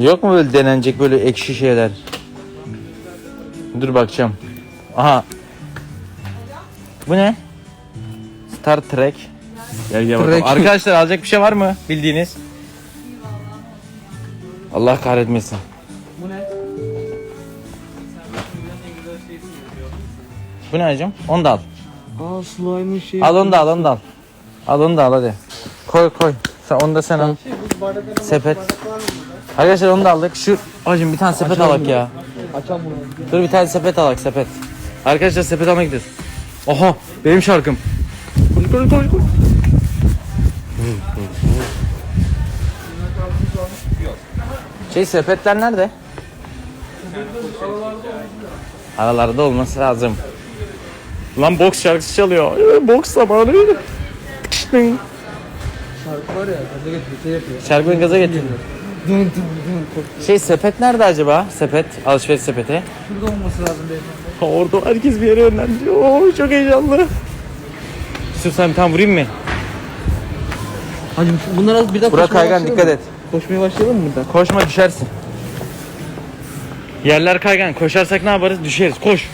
Yok mu böyle denenecek böyle ekşi şeyler? Dur bakacağım. Aha. Bu ne? Star Trek. Gel gel bakalım. Trek. Arkadaşlar alacak bir şey var mı bildiğiniz? Allah kahretmesin. Bu ne? Bu ne hacım? Onu da al. Aa slime'ın şeyi. Al onu da al onu da al. Al onu da al hadi. Koy koy. Sen, onu da sen al. Sepet. Arkadaşlar onu da aldık. Şu hacım bir tane sepet alak ya. Açam bunu. Dur bir tane sepet alak sepet. Arkadaşlar sepet almaya gidiyoruz. Oha benim şarkım. Koş koş koş koş. Şey sepetler nerede? Aralarda olması lazım. Lan boks şarkısı çalıyor. Ee, Boks zamanı. Şarkı var ya. Gaza getiriyor. Şey yapıyor. Şarkı beni gaza getir. Şey sepet nerede acaba? Sepet, alışveriş sepeti. Şurada olması lazım beyefendi. Orada herkes bir yere yönlendiriyor. Oo, çok heyecanlı. Yusuf sen tam vurayım mı? Hacım bunlar az bir daha Burak koşmaya kaygan dikkat mı? et. Koşmaya başlayalım mı buradan? Koşma düşersin. Yerler kaygan. Koşarsak ne yaparız? Düşeriz. Koş.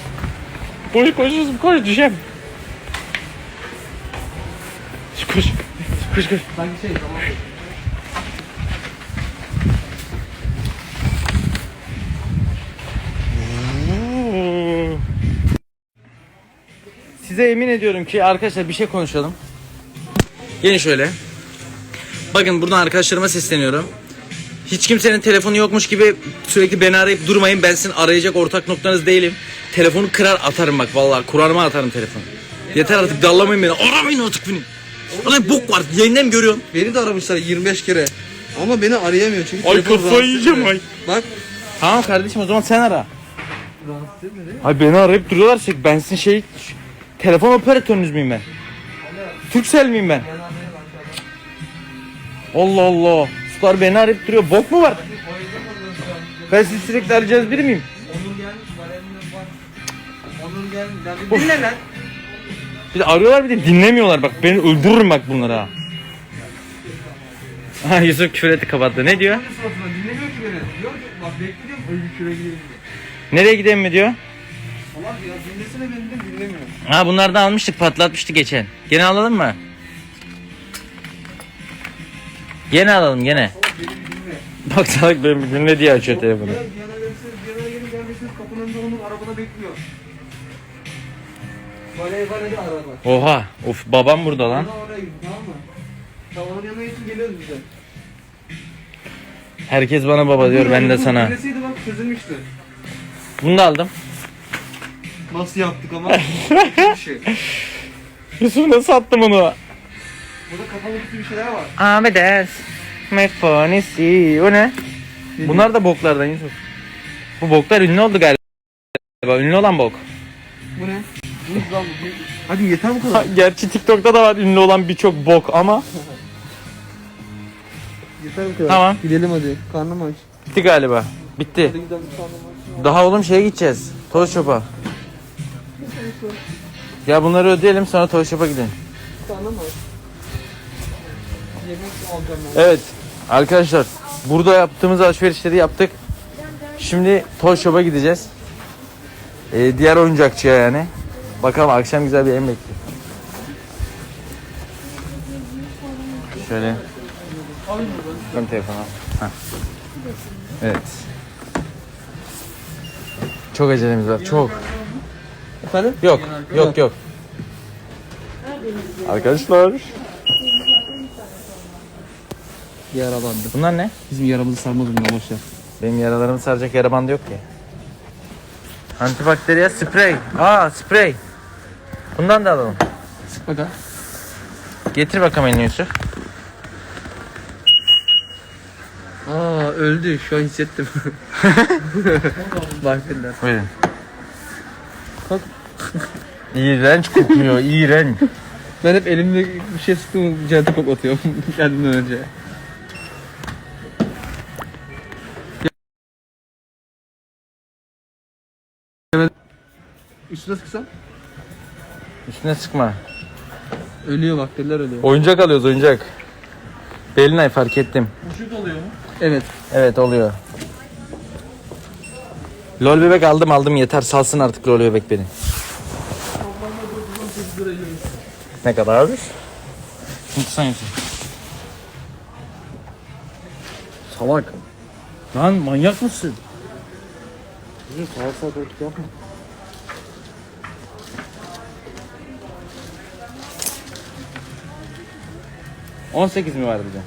Koş koş koş düşem. Koş. Koş koş. Sanki şey tamam. Size emin ediyorum ki arkadaşlar bir şey konuşalım. Gelin şöyle. Bakın buradan arkadaşlarıma sesleniyorum. Hiç kimsenin telefonu yokmuş gibi sürekli beni arayıp durmayın. Ben sizin arayacak ortak noktanız değilim. Telefonu kırar atarım bak vallahi. Kur'an'ıma atarım telefonu. Yeter artık dallamayın beni. Aramayın artık beni. Ulan bok var. Yayından görüyorum. Beni de aramışlar 25 kere. Ama beni arayamıyor çünkü Ay telefon kafayı rahatsız yiyeceğim ediyor. ay. Bak. Tamam kardeşim o zaman sen ara. Rahatsız etmedi. Ay beni arayıp duruyorlarsa ben sizin şey... Telefon operatörünüz müyüm ben? Türksel miyim ben? Allah Allah. Sular beni arayıp duruyor. Bok mu var? Ben sizi sürekli arayacağız biri miyim? Onur gelmiş var elimde var. Onur gelmiş. Yani dinle lan. Bir de arıyorlar bir de dinlemiyorlar. Bak beni öldürürüm bak bunları ha. Ha Yusuf küfür etti kapattı. Ne diyor? Dinlemiyor ki beni. Diyor ki bak bekliyorum öyle gidelim diyor. Nereye gidelim mi diyor? Ya dinlesene beni de dinlemiyor. Ha bunlardan almıştık patlatmıştık geçen. Gene alalım mı? Gene alalım gene. Beni dinle. Bak salak benim bir dinle diye açıyor telefonu. Ya bir yana gelirsiniz, bir yana gelin gelmişsiniz kapının önünde Onur arabada bekliyor. Valeye valede araba. Oha. Of babam burada lan. Ona oraya gidin tamam mı? Tamam onun yanına için geliyoruz biz de. Herkes bana baba diyor ben de Bu sana. Dinleseydi bak çözülmüştü. Bunu da aldım. Nasıl yaptık ama? bir şey. Yusuf nasıl attım onu? Burada kapalı bir şeyler var. İs see. O ne? Bunlar da boklardan Yusuf. Bu boklar ünlü oldu galiba. Ünlü olan bok. Bu ne? Bu lan bu. Hadi yeter bu kadar. Gerçi TikTok'ta da var ünlü olan birçok bok ama Yeter bu kadar. Tamam. Gidelim hadi. Karnım aç. bitti galiba. Bitti. Hadi gidelim karnım aç. Daha oğlum şeye gideceğiz. Toz Shop'a. Ya bunları ödeyelim sonra Toz Shop'a gidelim. Aç. Yemek alacağım ben. Evet arkadaşlar burada yaptığımız alışverişleri yaptık. Şimdi Toy Shop'a gideceğiz. Ee, diğer oyuncakçıya yani. Bakalım akşam güzel bir yemek bekliyor. Şöyle. Ben telefonu al. Evet. Çok acelemiz var. Çok. Efendim? Yok. Yok yok. Arkadaşlar. Yaralandı. Bunlar ne? Bizim yaramızı sarmaz bunlar boşver. Benim yaralarımı saracak yara bandı yok ki. Antibakteriyel sprey. Aa sprey. Bundan da alalım. Sık bakalım. Getir bakalım elini Yusuf. Aa öldü şu an hissettim. Bakırlar. Buyurun. Kalk. İğrenç kokuyor, iğrenç. Ben hep elimle bir şey sıktım cennete koklatıyorum kendimden önce. Üstüne sıksam Üstüne sıkma. ölüyor bakteriler ölüyor. Oyuncak alıyoruz oyuncak. Belinay fark ettim. Evet. Evet oluyor. Lol bebek aldım aldım yeter salsın artık lol bebek beni. Ne kadar abi? Tutsan yeter. Salak. Lan manyak mısın? Bizim salsa dört yapma. On sekiz mi var bize?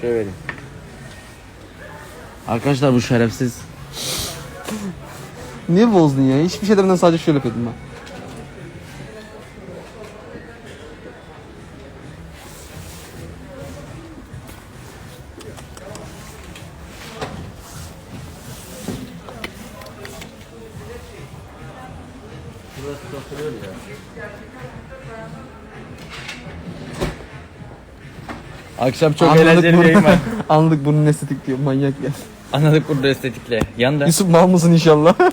Şöyle vereyim. Arkadaşlar bu şerefsiz. Niye bozdun ya? Hiçbir şey demeden sadece şöyle yapıyordum ben. Akşam çok Anladık eğlenceli bir bunu. yayın var. Anladık bunun estetik diyor manyak ya. Anladık burada estetikle. Yanda. Yusuf mal mısın inşallah?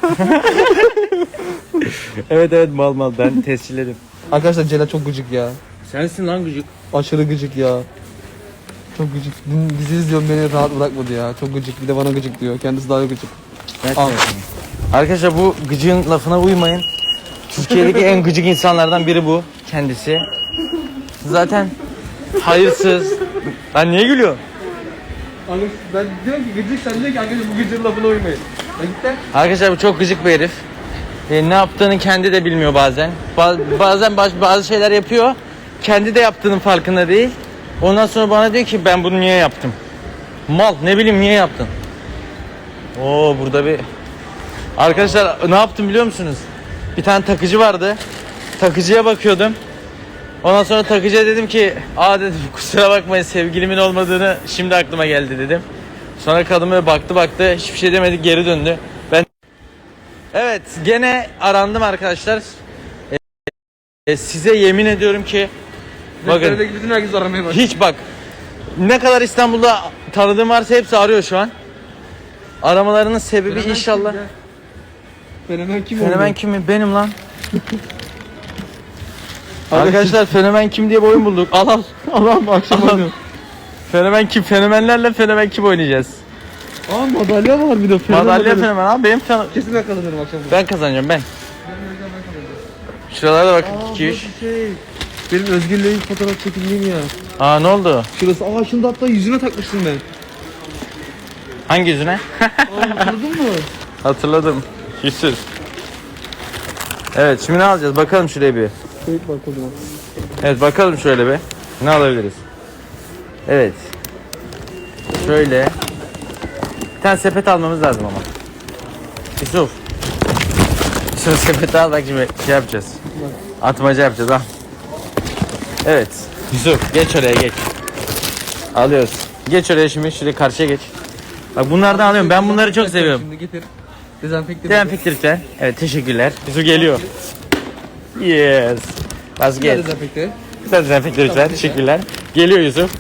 evet evet mal mal ben tescilledim. Arkadaşlar Celal çok gıcık ya. Sensin lan gıcık. Aşırı gıcık ya. Çok gıcık. Dün dizi izliyorum beni rahat bırakmadı ya. Çok gıcık. Bir de bana gıcık diyor. Kendisi daha gıcık. Al. Arkadaşlar bu gıcığın lafına uymayın. Türkiye'deki en gıcık insanlardan biri bu. Kendisi. Zaten hayırsız. Lan niye gülüyor? Ben diyorum ki gıcık sen diyor ki arkadaşlar bu gıcığın lafına uymayın. Ya git. Arkadaşlar bu çok gıcık bir herif. E, ne yaptığını kendi de bilmiyor bazen. Ba- bazen baş- bazı şeyler yapıyor. Kendi de yaptığının farkında değil. Ondan sonra bana diyor ki ben bunu niye yaptım? Mal ne bileyim niye yaptın? Oo burada bir Arkadaşlar ne yaptım biliyor musunuz? Bir tane takıcı vardı. Takıcıya bakıyordum. Ondan sonra takıcıya dedim ki aa dedim kusura bakmayın sevgilimin olmadığını şimdi aklıma geldi dedim. Sonra kadın böyle baktı baktı hiçbir şey demedi geri döndü. Ben Evet gene arandım arkadaşlar. Ee, e, size yemin ediyorum ki bakın bütün herkes aramaya başladı. hiç bak ne kadar İstanbul'da tanıdığım varsa hepsi arıyor şu an. Aramalarının sebebi inşallah. Fenomen kim Fenomen kim mi? Benim lan. Arkadaşlar fenomen kim diye bir oyun bulduk. Al al. Allah'ım akşam oynuyor. Fenomen kim? Fenomenlerle fenomen kim oynayacağız? Aa madalya var bir de. Fenomen Madalya madalya. fenomen abi benim tanı- Kesin ben kazanırım akşam. Ben kazanacağım ben. Şuralarda bakın 2 3. Şey, benim Özgür'le fotoğraf çekildiğim ya. Aa ne oldu? Şurası. Aa şunu da hatta yüzüne takmıştım ben. Hangi yüzüne? Aa hatırladın mı? Hatırladım. Yüzsüz. Evet şimdi ne alacağız? Bakalım şuraya bir. Evet bak o zaman. Evet bakalım şöyle bir. Ne alabiliriz? Evet. Şöyle. Bir tane sepet almamız lazım ama. Yusuf. Yusuf sepeti al bak şimdi şey yapacağız. Atmaca yapacağız ha. Evet. Yusuf geç oraya geç. Alıyoruz. Geç oraya şimdi şuraya karşıya geç. Bak bunlardan alıyorum. Ben bunları çok seviyorum. Şimdi getir. Dezenfekte lütfen. Evet teşekkürler. Yusuf geliyor. Yes. Let's Gel dezenfekte. Tane dezenfekte lütfen. Teşekkürler. Geliyor Yusuf.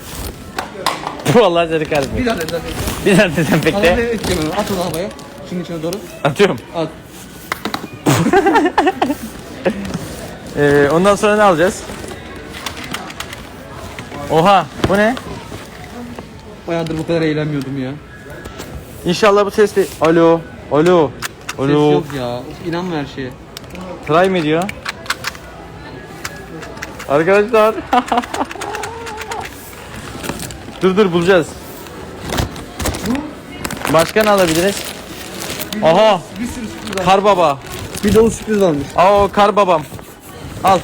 Vallahi seni Bir kahretsin. daha dezenfekte. Bir tane Havaya dezenfekte etkileme. At onu havaya. Şunun içine doğru. atıyorum. At. Ee, ondan sonra ne alacağız? Oha bu ne? Bayağıdır bu kadar eğlenmiyordum ya. İnşallah bu ses de... Alo. Alo. Ses Alo. yok ya. İnanma her şeye. Try mi diyor? Arkadaşlar. dur dur bulacağız. Başka ne alabiliriz? Aha. Bir sürü sürpriz var. Kar baba. Bir dolu sürpriz varmış. Aa o kar babam. Al.